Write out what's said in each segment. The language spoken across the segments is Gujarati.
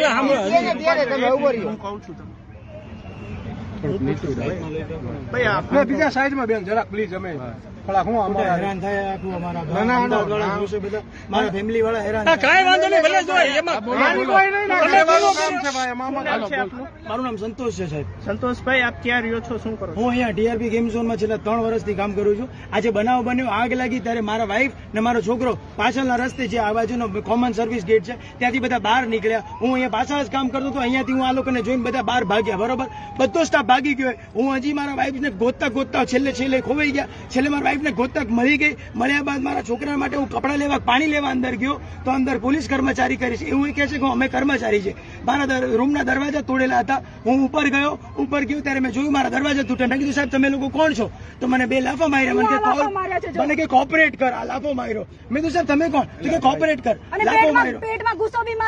તમે હું કહું છું તમને. ભાઈ આપ ના, બીજા સાઈડમાં બેન જરાક પ્લીઝ અમે થોડા હું અમારા હેરાન થાય આખું અમારા ના, ના, અમદાવાદ વાળા જોશે બધા મારા ફેમિલી વાળા હેરાન કાંઈ વાંધો નહીં ભલે જો એમાં મારી કોઈ નહીં ના, ભલે બોલો, કામ છે ભાઈ, એમાં શું નામ છે આપનું? મારું નામ સંતોષ છે સાહેબ. સંતોષભાઈ આપ ક્યાં રહ્યો છો શું કરો હું અહીંયા ડીઆરપી ગેમ ઝોનમાં છેલ્લા ત્રણ વર્ષથી કામ કરું છું. આજે બનાવ બન્યો આગ લાગી ત્યારે મારા વાઈફ ને મારો છોકરો પાછળના રસ્તે જે આ બાજુનો કોમન સર્વિસ ગેટ છે ત્યાંથી બધા બહાર નીકળ્યા. હું અહીંયા પાછળ જ કામ કરતો હતો અહીંયાથી હું આ લોકોને જોઈને બધા બહાર ભાગ્યા બરોબર? બધો સ્ટાફ ભાગી ગયો. હું હજી મારા વાઈફને ગોતતા ગોતતા છેલ્લે છેલ્લે ખોવાઈ ગયા. છેલ્લે મારા વાઈફને ગોતક મળી ગઈ. મળ્યા બાદ મારા છોકરા માટે હું કપડાં લેવા પાણી લેવા અંદર ગયો તો અંદર પોલીસ કર્મચારી કરી છે. એવું કહે છે કે અમે કર્મચારી છે. મારા રૂમના દરવાજા તોડેલા હતા. હું ઉપર ગયો ઉપર ગયો ત્યારે મેં જોયું મારા દરવાજા તૂટ્યા મેં કીધું સાહેબ તમે લોકો કોણ છો? તો મને બે લાફા માર્યા. મને કે મને કે કોપરેટ કર. આ લાફો માર્યો. મેં કીધું સાહેબ તમે કોણ? તો કે કોપરેટ કર. લાફો માર્યો.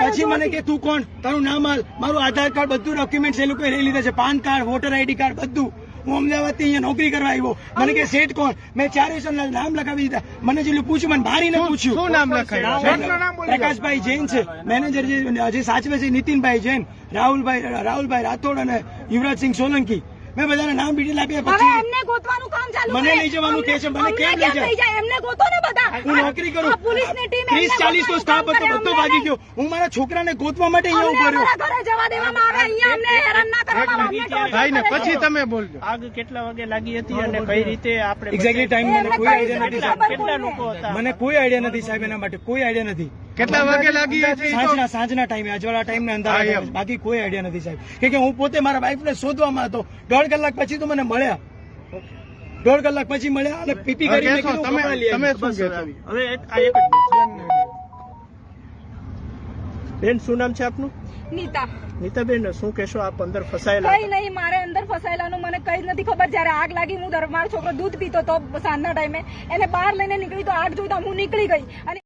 પછી મને કે તું કોણ? તારું નામ હાલ મારું આધાર કાર્ડ બધું ડોક્યુમેન્ટ એ લોકોએ લઈ લીધા છે. PAN card voter ID card બધું. હું અમદાવાદથી અહીંયા નોકરી કરવા આવ્યો. મને કે શેઠ કોણ? મેં ચારે નામ લખાવી દીધા. મને જેટલું પૂછ્યું મને મારીને પૂછ્યું. શું નામ લખાયું? પ્રકાશભાઈ જૈન છે. મેનેજર જે જે સાચવે છે નીતિનભાઈ જૈન રાહુલભાઈ રાહુલભાઈ રાઠોડ અને યુવરાજસિંહ સોલંકી. મેં બધાને નામ ડિટેલ આપ્યા પછી એમને ગોતવાનું કામ ચાલુ મને લઈ જવાનું કે છે, મને કેમ લઈ જાય? એમને ગોતો ને બધા. હું નોકરી કરું. પોલીસની ટીમ ત્રીસ એમને ચાલીસ તો સ્ટાફ હતો બધો ભાગી ગયો. હું મારા છોકરાને ગોતવા માટે અહીંયા ઊભો રહ્યો. ઘરે જવા દેવામાં આવે અહીંયા અમને હેરાન ના કરવામાં આવે, ભાઈ ને પછી તમે બોલજો. આગ કેટલા વાગે લાગી હતી અને કઈ રીતે આપણે એક્ઝેક્ટલી ટાઈમ મને કોઈ આઈડિયા નથી સાહેબ કેટલા લોકો હતા? મને કોઈ આઈડિયા નથી સાહેબ એના માટે કોઈ આઈડિયા નથી. કેટલા વાગે લાગી હતી સાંજના સાંજના ટાઈમે અજવાળા ટાઈમ ને અંધારા. બાકી કોઈ આઈડિયા નથી સાહેબ. કે હું પોતે મારા વાઈફ ને શોધવામાં હતો. દોઢ કલાક પછી તો મને મળ્યા. દોઢ કલાક પછી મળ્યા અને પીપી કરી તમે તમે શું હવે આ એક બેન શું નામ છે આપનું? નીતા. નીતાબેન શું કહેશો? આપ અંદર ફસાયેલા કઈ નહીં મારે અંદર ફસાયેલાનું મને કઈ નથી ખબર. જયારે આગ લાગી હું મારો છોકરો દૂધ પીતો તો સાંજના ટાઈમે એને બહાર લઈને નીકળી તો આગ જોઈ તો હું નીકળી ગઈ. અને